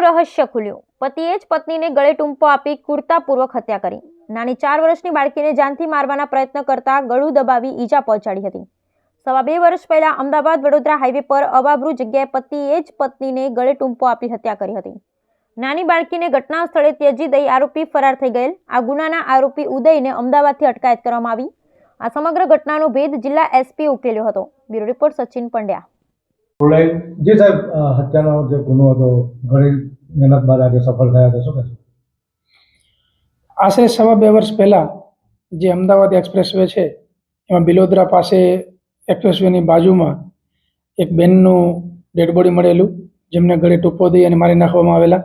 રહસ્ય ખુલ્યું. પતિએ જ પત્નીને ગળે ટૂંપો આપી કુર્તાપૂર્વક હત્યા કરી. નાની ચાર વર્ષની બાળકીને જાનથી મારવાના પ્રયત્ન કરતા ગળું દબાવી ઈજા પહોંચાડી હતી. સવા બે વર્ષ પહેલા અમદાવાદ વડોદરા હાઈવે પર અવાબરૂ જગ્યાએ પતિએ જ પત્નીને ગળે ટૂંપો આપી હત્યા કરી હતી. નાની બાળકીને ઘટના સ્થળે ત્યજી દઈ આરોપી ફરાર થઈ ગયેલ. આ ગુનાના આરોપી ઉદયને અમદાવાદથી અટકાયત કરવામાં આવી. આ સમગ્ર ઘટનાનો ભેદ જિલ્લા એસપી ઉકેલ્યો હતો. Bureau report Sachin Pandya. જે સાહેબ હત્યાનો જે ગુનો હતો, ઘણી મહેનત બાદ આજે સફળ થયા છે, શું કહેશો? આશરે સવા બે વર્ષ પહેલાં જે અમદાવાદ એક્સપ્રેસ વે છે, એમાં બિલોદરા પાસે એક્સપ્રેસ વેની બાજુમાં એક બેનનું ડેડ બોડી મળેલું, જેમને ગળે ટૂંપો દઈ અને મારી નાખવામાં આવેલા.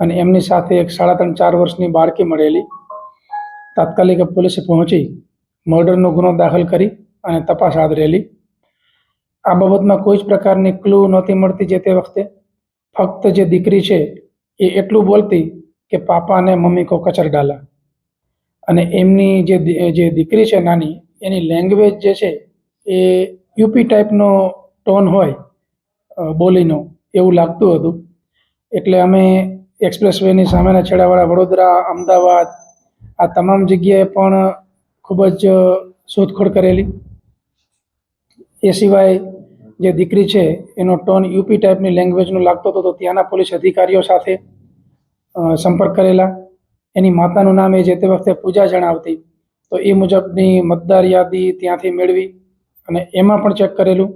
અને એમની સાથે એક સાડા ત્રણ, ચાર વર્ષની બાળકી મળેલી. તાત્કાલિક પોલીસે પહોંચી, મર્ડરનો ગુનો દાખલ કરી અને તપાસ હાથ ધરેલી આ બાબતમાં કોઈ જ પ્રકારની ક્લુ નહોતી મળતી જે તે વખતે. ફક્ત જે દીકરી છે, એ એટલું બોલતી કે પાપા અને મમ્મી કો કચર ડાલા. અને એમની જે જે દીકરી છે નાની, એની લેંગ્વેજ જે છે, એ યુપી ટાઈપનો ટોન હોય બોલીનો, એવું લાગતું હતું. એટલે અમે એક્સપ્રેસ વેની સામેના છેડાવાળા વડોદરા, અમદાવાદ, આ તમામ જગ્યાએ પણ ખૂબ જ શોધખોળ કરેલી. એ સિવાય જે દીકરી છે, એનો ટોન યુપી ટાઈપની લેંગ્વેજનો લાગતો હતો, તો ત્યાંના પોલીસ અધિકારીઓ સાથે સંપર્ક કરેલા. એની માતાનું નામ એ જે તે વખતે પૂજા જણાવતી. તો એ મુજબની મતદાર યાદી ત્યાંથી મેળવી અને એમાં પણ ચેક કરેલું.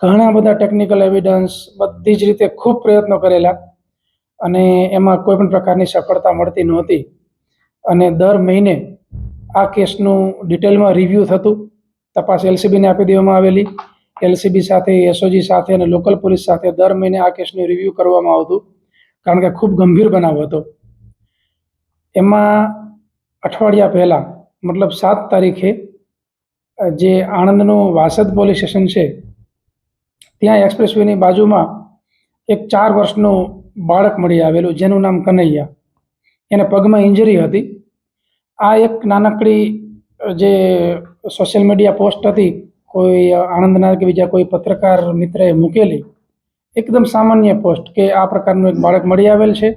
ઘણા બધા ટેકનિકલ એવિડન્સ બધી જ રીતે ખૂબ પ્રયત્નો કરેલા અને એમાં કોઈ પણ પ્રકારની સફળતા મળતી નહોતી. અને દર મહિને આ કેસનું ડિટેલમાં રિવ્યૂ થતું. તપાસ એલસીબીને આપી દેવામાં આવેલી. એલસીબી સાથે, એસઓજી સાથે અને લોકલ પોલીસ સાથે દર મહિને આ કેસનું રિવ્યૂ કરવામાં આવતું. કારણ કે ખૂબ ગંભીર બનાવ હતો. એમાં અઠવાડિયા પહેલાં, મતલબ સાત તારીખે, જે આણંદનું વાસદ પોલીસ સ્ટેશન છે, ત્યાં એક્સપ્રેસ વેની બાજુમાં એક ચાર વર્ષનું બાળક મળી આવેલું, જેનું નામ કનૈયા. એને પગમાં ઇન્જરી હતી. આ એક નાનકડી જે સોશિયલ મીડિયા પોસ્ટ હતી, કોઈ આણંદના કે બીજા કોઈ પત્રકાર મિત્રએ મૂકેલી, એકદમ સામાન્ય પોસ્ટ કે આ પ્રકારનું એક બાળક મળી આવેલ છે.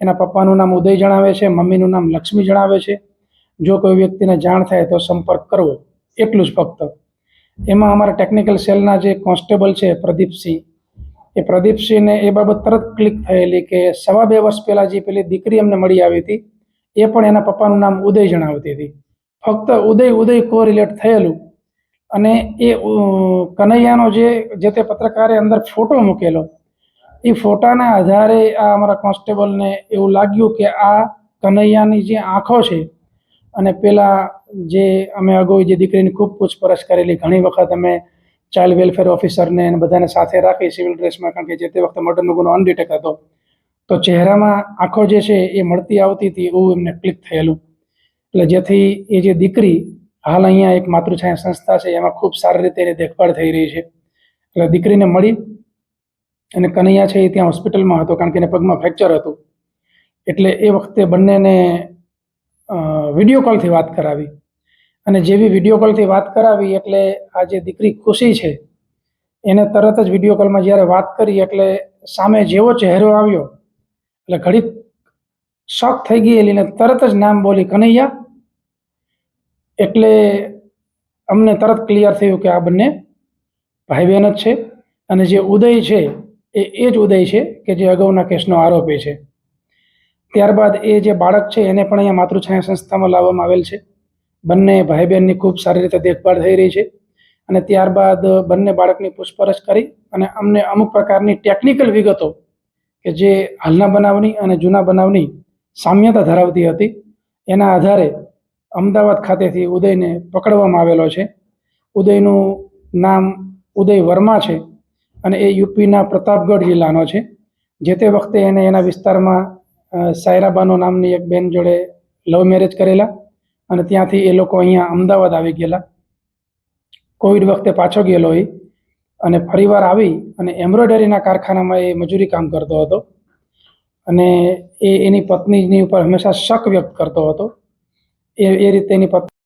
એના પપ્પાનું નામ ઉદય જણાવે છે, મમ્મીનું નામ લક્ષ્મી જણાવે છે. જો કોઈ વ્યક્તિને જાણ થાય તો સંપર્ક કરવો, એટલું જ ફક્ત. એમાં અમારા ટેકનિકલ સેલના જે કોન્સ્ટેબલ છે, પ્રદીપસિંહ, એ પ્રદીપસિંહને એ બાબત તરત ક્લિક થયેલી કે સવા બે વર્ષ પહેલાં જે પેલી દીકરી અમને મળી આવી હતી, એ પણ એના પપ્પાનું નામ ઉદય જણાવતી હતી. ફક્ત ઉદય ઉદય કોરિલેટ થયેલું. અને એ કનૈયાનો જે જે તે પત્રકારે અંદર ફોટો મૂકેલો, એ ફોટાના આધારે આ અમારા કોન્સ્ટેબલને એવું લાગ્યું કે આ કનૈયાની જે આંખો છે, અને પેલા જે અમે અગાઉ જે દીકરીની ખૂબ પૂછપરછ કરેલી, ઘણી વખત અમે ચાઇલ્ડ વેલફેર ઓફિસરને અને બધાને સાથે રાખી સિવિલ ડ્રેસમાં, કારણ કે જે તે વખતે મર્ડરનો ગુનો અનડિટેક હતો, તો ચહેરામાં આંખો જે છે એ મળતી આવતી હતી એવું એમને ક્લિક થયેલું. એટલે જેથી એ જે દીકરી હાલ અહીંયા એક માતૃછાયા સંસ્થા છે, એમાં ખૂબ સારી રીતે એની દેખભાળ થઈ રહી છે. એટલે દીકરીને મળી અને કનૈયા છે એ ત્યાં હોસ્પિટલમાં હતો, કારણ કે એને પગમાં ફ્રેક્ચર હતું. એટલે એ વખતે બંનેને વીડિયો કોલથી વાત કરાવી. અને જેવી વીડિયો કોલથી વાત કરાવી એટલે આ જે દીકરી ખુશી છે, એને તરત જ વીડિયો કોલમાં જ્યારે વાત કરી એટલે સામે જેવો ચહેરો આવ્યો, એટલે ઘડીક શોક થઈ ગયેલી ને તરત જ નામ બોલી કનૈયા. એટલે અમને તરત ક્લિયર થયું કે આ બંને ભાઈ બહેન જ છે. અને જે ઉદય છે, એ એ જ ઉદય છે કે જે અગાઉના કેસનો આરોપી છે. ત્યારબાદ એ જે બાળક છે, એને પણ અહીંયા માતૃછાયા સંસ્થામાં લાવવામાં આવેલ છે. બંને ભાઈ બહેનની ખૂબ સારી રીતે દેખભાળ થઈ રહી છે. અને ત્યારબાદ બંને બાળકની પૂછપરછ કરી અને અમને અમુક પ્રકારની ટેકનિકલ વિગતો કે જે હાલના બનાવની અને જૂના બનાવની સામ્યતા ધરાવતી હતી. એના આધારે અમદાવાદ ખાતેથી ઉદયને પકડવામાં આવેલો છે. ઉદયનું નામ ઉદય વર્મા છે અને એ યુપીના પ્રતાપગઢ જિલ્લાનો છે. જે તે વખતે એને એના વિસ્તારમાં સાયરાબાનો નામની એક બેન જોડે લવ મેરેજ કરેલા અને ત્યાંથી એ લોકો અહીંયા અમદાવાદ આવી ગયેલા. કોવિડ વખતે પાછો ગયેલો એ અને ફરીવાર આવી અને એમ્બ્રોઇડરીના કારખાનામાં એ મજૂરી કામ કરતો હતો. અને એ એની પત્નીની ઉપર હંમેશા શક વ્યક્ત કરતો હતો. એ એ રીતે એની પત્ની